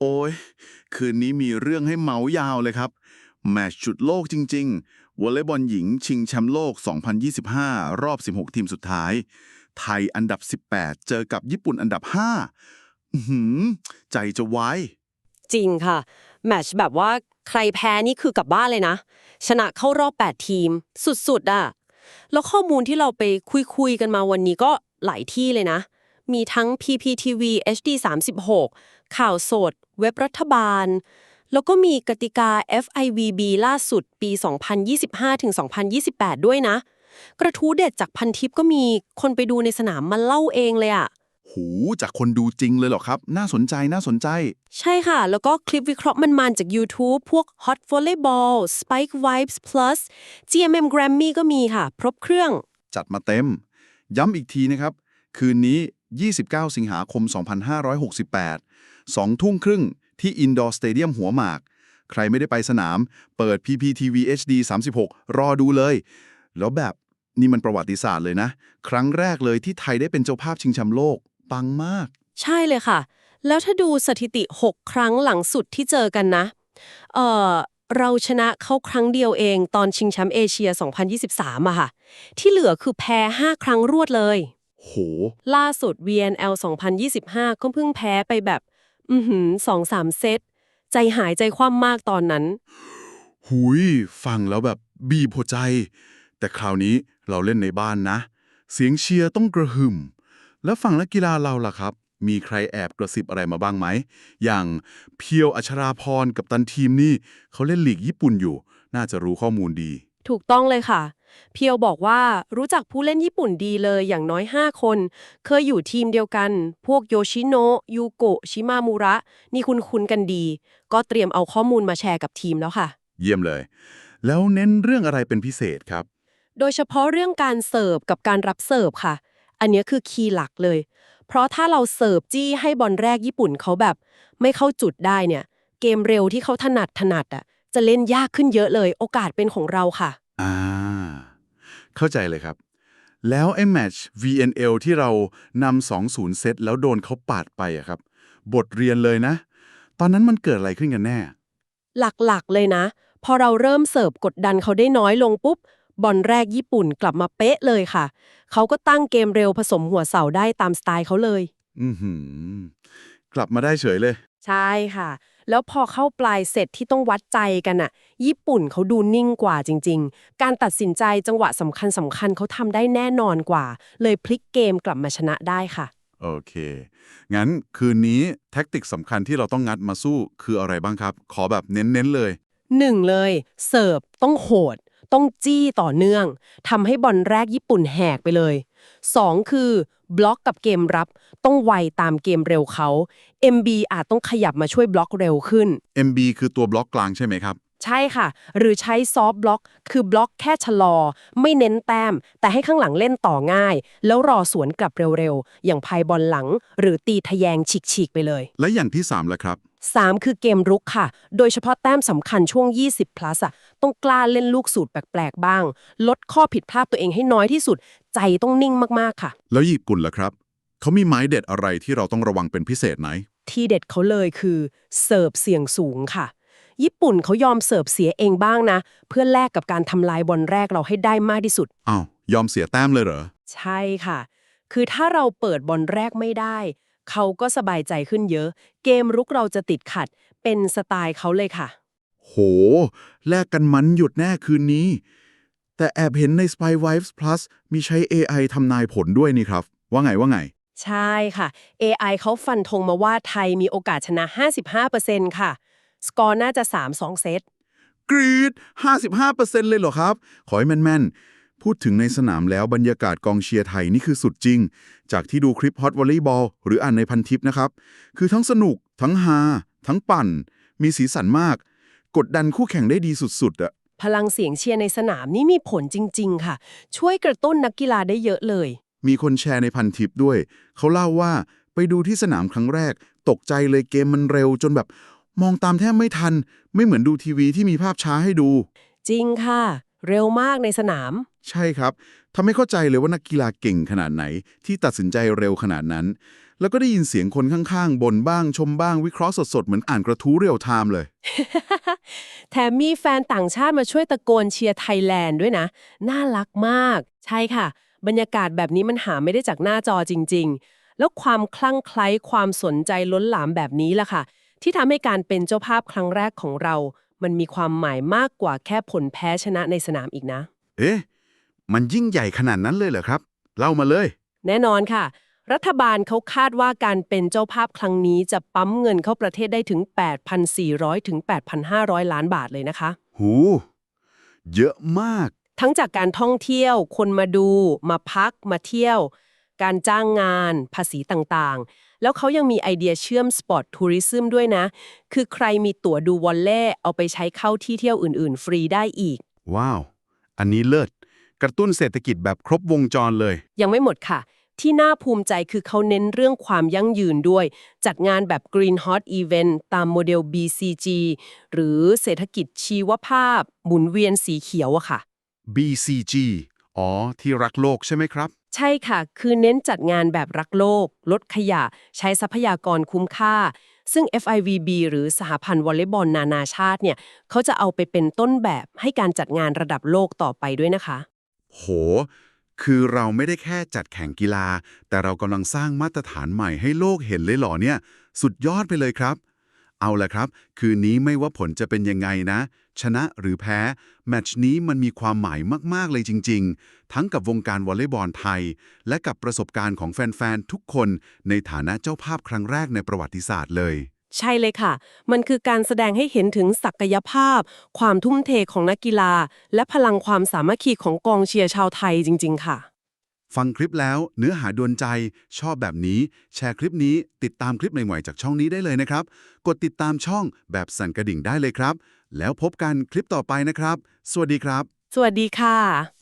โอ้ย คืนนี้มีเรื่องให้เมายาวเลยครับ แมตช์ชุดโลกจริง ๆ วอลเลย์บอลหญิงชิงแชมป์โลก 2025 รอบ 16 ทีมสุดท้าย ไทยอันดับ 18 เจอกับญี่ปุ่นอันดับ 5 อื้อหือ ใจจะวาย จริงค่ะ แมตช์แบบว่าใครแพ้นี่คือกลับบ้านเลยนะ ชนะเข้ารอบ 8 ทีม สุดๆอะแล้วข้อมูลที่เราไปคุยๆกันมาวันนี้ก็หลายที่เลยนะ มีทั้ง PPTV HD 36 ข่าวสด เว็บรัฐบาล แล้วก็มีกติกา FIVB ล่าสุดปี 2025-2028 ด้วยนะ กระทู้เด็ดจากพันทิปก็มีคนไปดูในสนามมาเล่าเองเลยอะหูจากคนดูจริงเลยเหรอครับ น่าสนใจน่าสนใจ ใช่ค่ะ แล้วก็คลิปวิเคราะห์มันๆจาก YouTube พวก Hot Volleyball Spike Vibes Plus GMM Grammy ก็มีค่ะ ครบเครื่อง จัดมาเต็ม ย้ำอีกทีนะครับ คืนนี้ 29 สิงหาคม 2568 2 ทุ่มครึ่งที่ Indoor Stadium หัวหมาก ใครไม่ได้ไปสนาม เปิด PPTV HD 36 รอดูเลย แล้วแบบนี่มันประวัติศาสตร์เลยนะ ครั้งแรกเลยที่ไทยได้เป็นเจ้าภาพชิงแชมป์โลก ปังมาก ใช่เลยค่ะ แล้วถ้าดูสถิติ 6 ครั้งหลังสุดที่เจอกันนะ เออเราชนะเขาครั้งเดียวเองตอนชิงแชมป์เอเชีย 2023อะค่ะ ที่เหลือคือแพ้ 5 ครั้งรวดเลย โห ล่าสุด VNL 2025 ก็เพิ่งแพ้ไปแบบ อือหือสองสามเซต ใจหายใจคว่ำมากตอนนั้น หุย ฟังแล้วแบบบีบหัวใจ แต่คราวนี้เราเล่นในบ้านนะ เสียงเชียร์ต้องกระหึ่ม แล้วฝั่งนักกีฬาเราล่ะครับ มีใครแอบกระซิบอะไรมาบ้างไหม อย่างเพียวอัชราพรกับตันทีมนี่เขาเล่นลีกญี่ปุ่นอยู่ น่าจะรู้ข้อมูลดี ถูกต้องเลยค่ะ เพียวบอกว่ารู้จักผู้เล่นญี่ปุ่นดีเลยอย่างน้อย 5 คน เคยอยู่ทีมเดียวกัน พวกโยชิโนะยูโกะชิมามุระ นี่คุณคุ้นๆกันดี ก็เตรียมเอาข้อมูลมาแชร์กับทีมแล้วค่ะ เยี่ยมเลย แล้วเน้นเรื่องอะไรเป็นพิเศษครับ โดยเฉพาะเรื่องการเสิร์ฟกับการรับเสิร์ฟค่ะ อันเนี้ยคือคีย์หลักเลย เพราะถ้าเราเสิร์ฟจี้ให้บอลแรกญี่ปุ่นเขาแบบ ไม่เข้าจุดได้เนี่ย เกมเร็วที่เขาถนัดถนัดอะจะเล่นยากขึ้นเยอะเลย โอกาสเป็นของเราค่ะ อ่า เข้าใจเลยครับ แล้วไอ้แมตช์ VNL ที่เรานำ2-0 เซตแล้วโดนเขาปาดไปอะครับ บทเรียนเลยนะ ตอนนั้นมันเกิดอะไรขึ้นกันแน่ หลักๆเลยนะ พอเราเริ่มเสิร์ฟกดดันเขาได้น้อยลงปุ๊บบอลแรกญี่ปุ่นกลับมาเป๊ะเลยค่ะ เขาก็ตั้งเกมเร็วผสมหัวเสาได้ตามสไตล์เขาเลย อือหือกลับมาได้เฉยเลย ใช่ค่ะ แล้วพอเข้าปลายเสร็จที่ต้องวัดใจกันอะญี่ปุ่นเขาดูนิ่งกว่าจริง ๆ การตัดสินใจจังหวะสำคัญสำคัญเขาทำได้แน่นอนกว่า เลยพลิกเกมกลับมาชนะได้ค่ะ โอเค งั้นคืนนี้แท็กติกสำคัญที่เราต้องงัดมาสู้คืออะไรบ้างครับ ขอแบบเน้นๆเลย หนึ่งเลย เสิร์ฟต้องโหด ต้องจี้ต่อเนื่องทำให้บอลแรกญี่ปุ่นแหกไปเลย 2. คือ บล็อกกับเกมรับ ต้องไวตามเกมเร็วเขา MB อาจต้องขยับมาช่วยบล็อกเร็วขึ้น MB คือตัวบล็อกกลางใช่ไหมครับ ใช่ค่ะ หรือใช้ซอฟต์บล็อก คือบล็อกแค่ชะลอ ไม่เน้นแต้ม แต่ให้ข้างหลังเล่นต่อง่าย แล้วรอสวนกลับเร็วๆ อย่างพายบอลหลัง หรือตีทะแยงฉีกๆไปเลย และอย่างที่3ล่ะครับ 3 คือเกมรุกค่ะ โดยเฉพาะแต้มสำคัญช่วง 20 plus อะต้องกล้าเล่นลูกสูตรแปลกๆ บ้าง ลดข้อผิดพลาดตัวเองให้น้อยที่สุด ใจต้องนิ่งมากๆค่ะ แล้วญี่ปุ่นล่ะครับ เขามีไม้เด็ดอะไรที่เราต้องระวังเป็นพิเศษไหม ที่เด็ดเขาเลยคือเสิร์ฟเสี่ยงสูงค่ะ ญี่ปุ่นเขายอมเสิร์ฟเสียเองบ้างนะ เพื่อแลกกับการทำลายบอลแรกเราให้ได้มากที่สุด อ้าวยอมเสียแต้มเลยเหรอ ใช่ค่ะ คือถ้าเราเปิดบอลแรกไม่ได้ เขาก็สบายใจขึ้นเยอะ เกมรุกเราจะติดขัด เป็นสไตล์เขาเลยค่ะ โห แลกกันมันหยุดแน่คืนนี้ แต่แอบเห็นใน Spy Wives Plus มีใช้ AI ทำนายผลด้วยนี่ครับ ว่าไงว่าไง ใช่ค่ะ AI เขาฟันธงมาว่าไทยมีโอกาสชนะ 55%ค่ะ สกอร์น่าจะ 3-2 เซตกรีด 55%เลยเหรอครับ ขอให้แม่นๆ พูดถึงในสนามแล้วบรรยากาศกองเชียร์ไทยนี่คือสุดจริง จากที่ดูคลิปฮอตวอลเลย์บอลหรืออ่านในพันทิปนะครับ คือทั้งสนุก ทั้งฮาทั้งปั่น มีสีสันมาก กดดันคู่แข่งได้ดีสุดๆอะ พลังเสียงเชียร์ในสนามนี่มีผลจริง ๆ ค่ะ ช่วยกระตุ้นนักกีฬาได้เยอะเลย มีคนแชร์ในพันทิปด้วย เขาเล่าว่าไปดูที่สนามครั้งแรก ตกใจเลยเกมมันเร็วจนแบบ มองตามแทบไม่ทัน ไม่เหมือนดูทีวีที่มีภาพช้าให้ดู จริงค่ะ เร็วมากในสนาม ใช่ครับทำให้เข้าใจเลยว่านักกีฬาเก่งขนาดไหน ที่ตัดสินใจเร็วขนาดนั้น แล้วก็ได้ยินเสียงคนข้างๆบ่นบ้างชมบ้างวิเคราะห์สดๆ เหมือนอ่านกระทู้เรียลไทม์เลย แถมมีแฟนต่างชาติมาช่วยตะโกนเชียร์ไทยแลนด์ด้วยนะ น่ารักมาก ใช่ค่ะ บรรยากาศแบบนี้มันหาไม่ได้จากหน้าจอจริง ๆ แล้วความคลั่งไคล้ความสนใจล้นหลามแบบนี้ล่ะค่ะ ที่ทำให้การเป็นเจ้าภาพครั้งแรกของเรา มันมีความหมายมากกว่าแค่ผลแพ้ชนะในสนามอีกนะ เอ๊ะมันยิ่งใหญ่ขนาดนั้นเลยเหรอครับ เล่ามาเลย แน่นอนค่ะ รัฐบาลเขาคาดว่าการเป็นเจ้าภาพครั้งนี้จะปั๊มเงินเข้าประเทศได้ถึง 8,400 ถึง 8,500 ล้านบาทเลยนะคะ หู เยอะมาก ทั้งจากการท่องเที่ยว คนมาดู มาพัก มาเที่ยว การจ้างงาน ภาษีต่างๆ แล้วเขายังมีไอเดียเชื่อมสปอร์ตทัวริซึมด้วยนะ คือใครมีตั๋วดูวอลเล่เอาไปใช้เข้าที่เที่ยวอื่นๆ ฟรีได้อีก ว้าว อันนี้เลิศ กระตุ้นเศรษฐกิจแบบครบวงจรเลย ยังไม่หมดค่ะ ที่น่าภูมิใจคือเขาเน้นเรื่องความยั่งยืนด้วย จัดงานแบบ Green Hot Event ตามโมเดล BCG หรือเศรษฐกิจชีวภาพ หมุนเวียนสีเขียวอะค่ะ BCG อ๋อ ที่รักโลกใช่ไหมครับ ใช่ค่ะ คือเน้นจัดงานแบบรักโลก ลดขยะ ใช้ทรัพยากรคุ้มค่า ซึ่ง FIVB หรือสหพันธ์วอลเลย์บอลนานาชาติเนี่ยเขาจะเอาไปเป็นต้นแบบให้การจัดงานระดับโลกต่อไปด้วยนะคะ โห คือเราไม่ได้แค่จัดแข่งกีฬา แต่เรากำลังสร้างมาตรฐานใหม่ให้โลกเห็นเลยหรอเนี่ย สุดยอดไปเลยครับ เอาละครับ คืนนี้ไม่ว่าผลจะเป็นยังไงนะ ชนะหรือแพ้ แมตช์นี้มันมีความหมายมาก ๆ เลยจริง ๆ ทั้งกับวงการวอลเลย์บอลไทย และกับประสบการณ์ของแฟน ๆ ทุกคนในฐานะเจ้าภาพครั้งแรกในประวัติศาสตร์เลย ใช่เลยค่ะ มันคือการแสดงให้เห็นถึงศักยภาพ ความทุ่มเทของนักกีฬา และพลังความสามัคคีของกองเชียร์ชาวไทยจริง ๆ ค่ะ ฟังคลิปแล้วเนื้อหาดวนใจ ชอบแบบนี้ แชร์คลิปนี้ ติดตามคลิปใหม่ๆจากช่องนี้ได้เลยนะครับ กดติดตามช่องแบบสั่นกระดิ่งได้เลยครับ แล้วพบกันคลิปต่อไปนะครับ สวัสดีครับ สวัสดีค่ะ